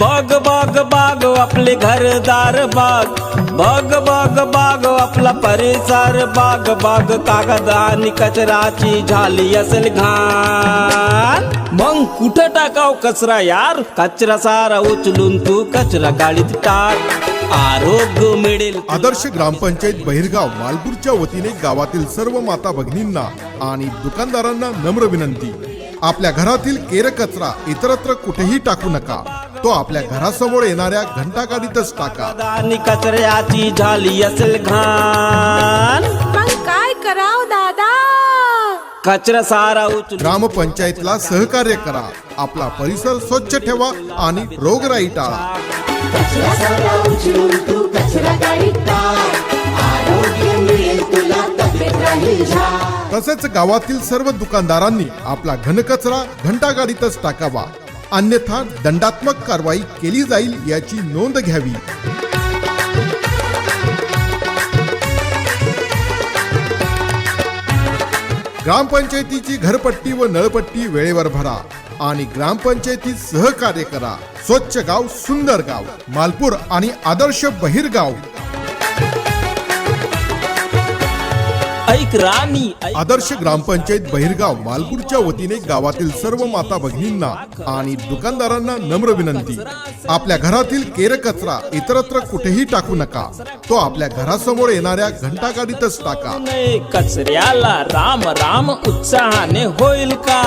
बघ बघ बाग आपले घरदार बाग. बघ बघ बाग आपला परिसर बाग. बाग कागद आणि कचराची झाली असेल घाण. मग कुठं टाकाव कचरा यार? कचरा सारा उचलून तू कचरा गाडीत टाक. आरोग्य मिळेल आदर्श ग्रामपंचायत बहिरगाव मालपूरच्या वतीने गावातील सर्व माता भगिनींना आणि दुकानदारांना नम्र विनंती. आपल्या घरातील केर कचरा इतरत्र कुठेही टाकू नका. तो आपल्या घरासमोर येणाऱ्या घंटागाडीतच टाका. आणि कचऱ्याची झाली असेल घाण. मग काय कराव दादा? कचरा सारा उचलून ग्रामपंचायतला सहकार्य करा. आपला परिसर स्वच्छ ठेवा आणि रोगराई टाळा. कचरा सारा उचलून तू कचरा गाडीत टाक आरोग्य मिळेल तुला तब्येत राहील झाक तसेच गावातील सर्व दुकानदारांनी आपला घनकचरा घंटागाडीतच टाकावा. अन्यथा दंडात्मक कारवाई केली जाईल याची नोंद घ्यावी. ग्रामपंचायतीची घरपट्टी व नळपट्टी वेळेवर भरा आणि ग्रामपंचायतीत सहकार्य करा. स्वच्छ गाव सुंदर गाव मालपूर आणि आदर्श बहिरगाव. ऐक ऐक आदर्श ग्रामपंचायत बहिरगाव मालपूरच्या वतीने गावातील सर्व माता भगिनींना आणि दुकानदारांना नम्र विनंती. आपल्या घरातील केर कचरा इतरत्र कुठेही टाकू नका. तो आपल्या घरासमोर येणाऱ्या घंटागाडीतच टाका. कचऱ्याला राम राम उत्साहाने होईल का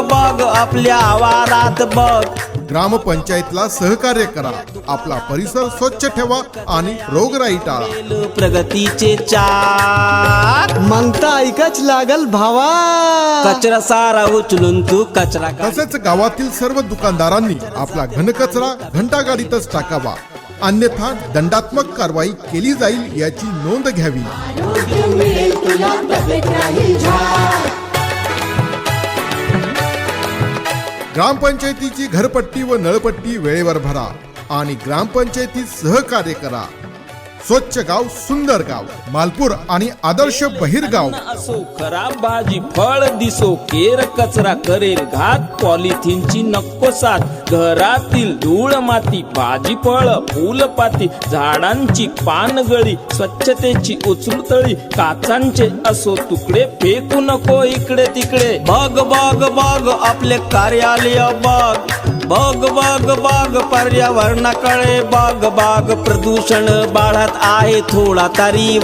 बघ आपल्या आवारात बघ. ग्रामपंचायतला सहकार्य करा. आपला परिसर स्वच्छ ठेवा आणि रोगराई टाळा. प्रगतीचे चार. तर ऐकच लागल भावा. कचरा सारा उचलून तू कचरा तसेच गावातील सर्व दुकानदारांनी आपला घनकचरा घंटागाडीतच टाकावा. अन्यथा दंडात्मक कारवाई केली जाईल याची नोंद घ्यावी. आरोग्य मिळेल तुला राहील ग्रामपंचायतीची घरपट्टी व नळपट्टी वेळेवर भरा आणि ग्रामपंचायतीत सहकार्य करा. स्वच्छ गाव सुंदर गाव मालपूर आणि आदर्श बहिरगाव. असो खराब भाजी फळ दिसो केर कचरा करेल घात पॉलिथिनची नको साथ. घरातील धूळ माती भाजी फळ फुलपाती झाडांची पानगळी स्वच्छतेची उचलतळी काचांचे असो तुकडे फेकू नको इकडे तिकडे. बघ बघ बघ आपले कार्यालय बघ बघ बघ बघ पर्यावरणाकडे बघ बघ प्रदूषण बाळात आहे थोडा तरी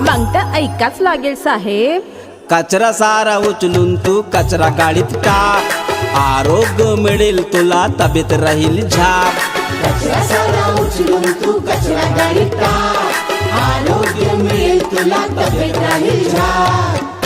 मग तर ऐकाच लागेल साहेब. कचरा सारा उचलून तू कचरा गाडीत टाक. आरोग्य मिळेल तुला तब्येत राहील झाक. कचरा सारा उचलून तू कचरा गाडीत टाक. आरोग्य मिळेल तुला तब्येत राहील झाक.